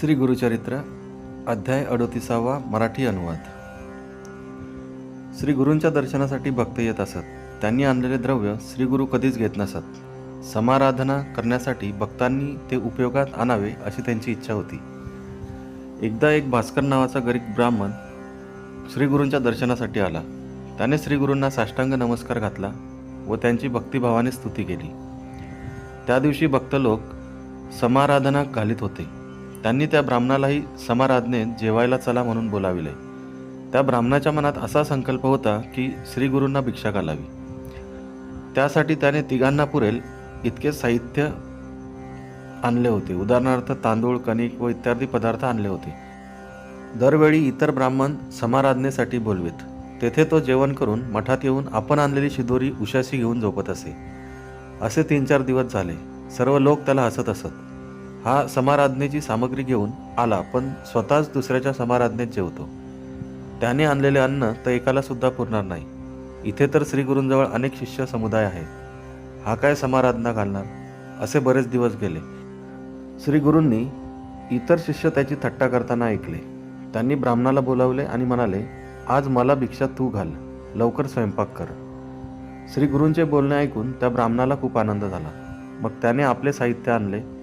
श्री गुरुचरित्र अध्याय अडोतीसावा मराठी अनुवाद. श्री गुरूंच्या दर्शनासाठी भक्त येत असत. त्यांनी आणलेले द्रव्य श्री गुरु कधीच घेत नसत. समाराधना करण्यासाठी भक्तांनी ते उपयोगात आणावे अशी त्यांची इच्छा होती. एकदा एक भास्कर नावाचा गरीब ब्राह्मण श्रीगुरूंच्या दर्शनासाठी आला. त्याने श्रीगुरूंना साष्टांग नमस्कार घातला व त्यांची भक्तिभावाने स्तुती केली. त्या दिवशी भक्त लोक समाराधना घालीत होते. त्यांनी त्या ब्राह्मणालाही समाराधनेत जेवायला चला म्हणून बोलाविले. त्या ब्राह्मणाच्या मनात असा संकल्प होता की श्रीगुरूंना भिक्षा घालावी. त्यासाठी त्याने तिघांना पुरेल इतके साहित्य आणले होते. उदाहरणार्थ तांदूळ कणिक व इत्यादी पदार्थ आणले होते. दरवेळी इतर ब्राह्मण समाराधनेसाठी बोलवेत. तेथे तो जेवण करून मठात येऊन आपण आणलेली शिदोरी उशाशी घेऊन झोपत असे. असे तीन चार दिवस झाले. सर्व लोक त्याला हसत असत हा समाराधनेची सामग्री घेऊन आला पण स्वतःच दुसऱ्याच्या समाराधनेत जेवतो. त्याने आणलेले अन्न तर एकाला सुद्धा पुरणार नाही. इथे तर श्रीगुरूंजवळ अनेक शिष्य समुदाय आहे हा काय समाराधना घालणार? असे बरेच दिवस गेले. श्रीगुरूंनी इतर शिष्य त्याची थट्टा करताना ऐकले. त्यांनी ब्राह्मणाला बोलावले आणि म्हणाले आज मला भिक्षा तू घाल. लवकर स्वयंपाक कर. श्रीगुरूंचे बोलणे ऐकून त्या ब्राह्मणाला खूप आनंद झाला. मग त्याने आपले साहित्य आणले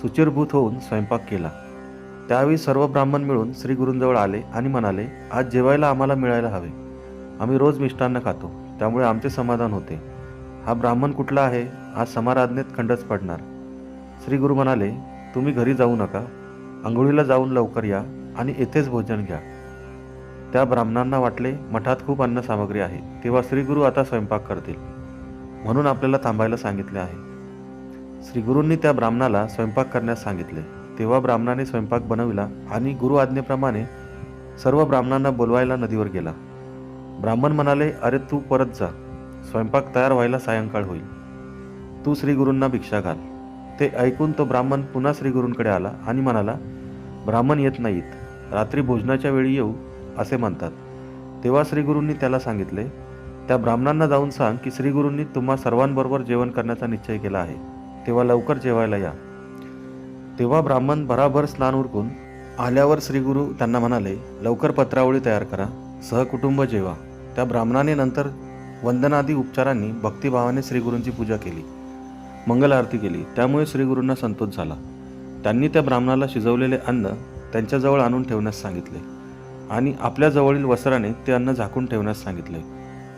सुचिरभूत होऊन स्वयंपाक केला. त्यावेळी सर्व ब्राह्मण मिळून श्रीगुरूंजवळ आले आणि म्हणाले आज जेवायला आम्हाला मिळायला हवे. आम्ही रोज मिष्टान्न खातो. त्यामुळे आमचे समाधान होते. हा ब्राह्मण कुठला आहे? आज समाराधनेत खंडच पडणार. श्रीगुरु म्हणाले तुम्ही घरी जाऊ नका. आंघोळीला जाऊन लवकर या आणि येथेच भोजन घ्या. त्या ब्राह्मणांना वाटले मठात खूप अन्नसामग्री आहे. तेव्हा श्रीगुरु आता स्वयंपाक करतील. म्हणून आपल्याला थांबायला सांगितले आहे. श्रीगुरूंनी त्या ब्राह्मणाला स्वयंपाक करण्यास सांगितले. तेव्हा ब्राह्मणाने स्वयंपाक बनविला आणि गुरु आज्ञेप्रमाणे सर्व ब्राह्मणांना बोलवायला नदीवर गेला. ब्राह्मण म्हणाले अरे तू परत जा. स्वयंपाक तयार व्हायला सायंकाळ होईल. तू श्रीगुरूंना भिक्षा घाल. ते ऐकून तो ब्राह्मण पुन्हा श्रीगुरूंकडे आला आणि म्हणाला ब्राह्मण येत नाहीत. रात्री भोजनाच्या वेळी येऊ असे म्हणतात. तेव्हा श्रीगुरूंनी त्याला सांगितले त्या ब्राह्मणांना जाऊन सांग की श्रीगुरूंनी तुम्हा सर्वांबरोबर जेवण करण्याचा निश्चय केला आहे. तेव्हा लवकर जेवायला या. तेव्हा ब्राह्मण भराभर स्नान उरकून आल्यावर श्रीगुरु त्यांना म्हणाले लवकर पत्रावळी तयार करा सहकुटुंब जेवा. त्या ब्राह्मणाने नंतर वंदनादी उपचारांनी भक्तिभावाने श्रीगुरूंची पूजा केली मंगल आरती केली. त्यामुळे श्रीगुरूंना संतोष झाला. त्यांनी त्या ब्राह्मणाला शिजवलेले अन्न त्यांच्याजवळ आणून ठेवण्यास सांगितले आणि आपल्याजवळील वस्त्राने ते अन्न झाकून ठेवण्यास सांगितले.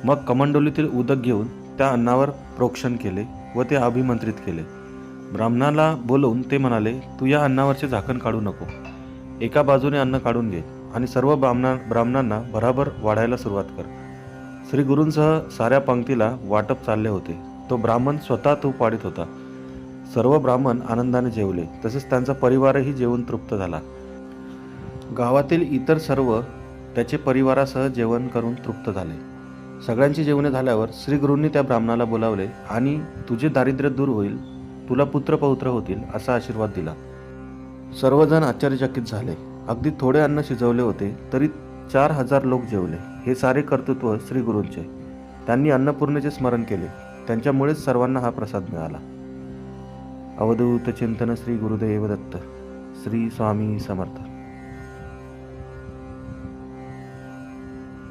मग कमंडोलीतील उदक घेऊन त्या अन्नावर प्रोक्षण केले व ते अभिमंत्रित केले. ब्राह्मणाला बोलवून ते म्हणाले तू या अन्नावरचे झाकण काढू नको. एका बाजूने अन्न काढून घे आणि सर्व ब्राह्मणा ब्राह्मणांना भराभर वाढायला सुरुवात कर. श्री गुरूंसह साऱ्या पंक्तीला वाटप चालले होते. तो ब्राह्मण स्वतः तूप वाढीत होता. सर्व ब्राह्मण आनंदाने जेवले तसेच त्यांचा परिवारही जेवून तृप्त झाला. गावातील इतर सर्व त्याचे परिवारासह जेवण करून तृप्त झाले. सगळ्यांची जेवणे झाल्यावर श्रीगुरूंनी त्या ब्राह्मणाला बोलावले आणि तुझे दारिद्र्य दूर होईल. तुला पुत्रपौत्र होतील असा आशीर्वाद दिला. सर्वजण आश्चर्यचकित झाले. अगदी थोडे अन्न शिजवले होते तरी चार हजार लोक जेवले. हे सारे कर्तृत्व श्री गुरूंचे. त्यांनी अन्नपूर्णेचे स्मरण केले. त्यांच्यामुळेच सर्वांना हा प्रसाद मिळाला. अवधूत चिंतन श्री गुरुदेव दत्त श्री स्वामी समर्थ.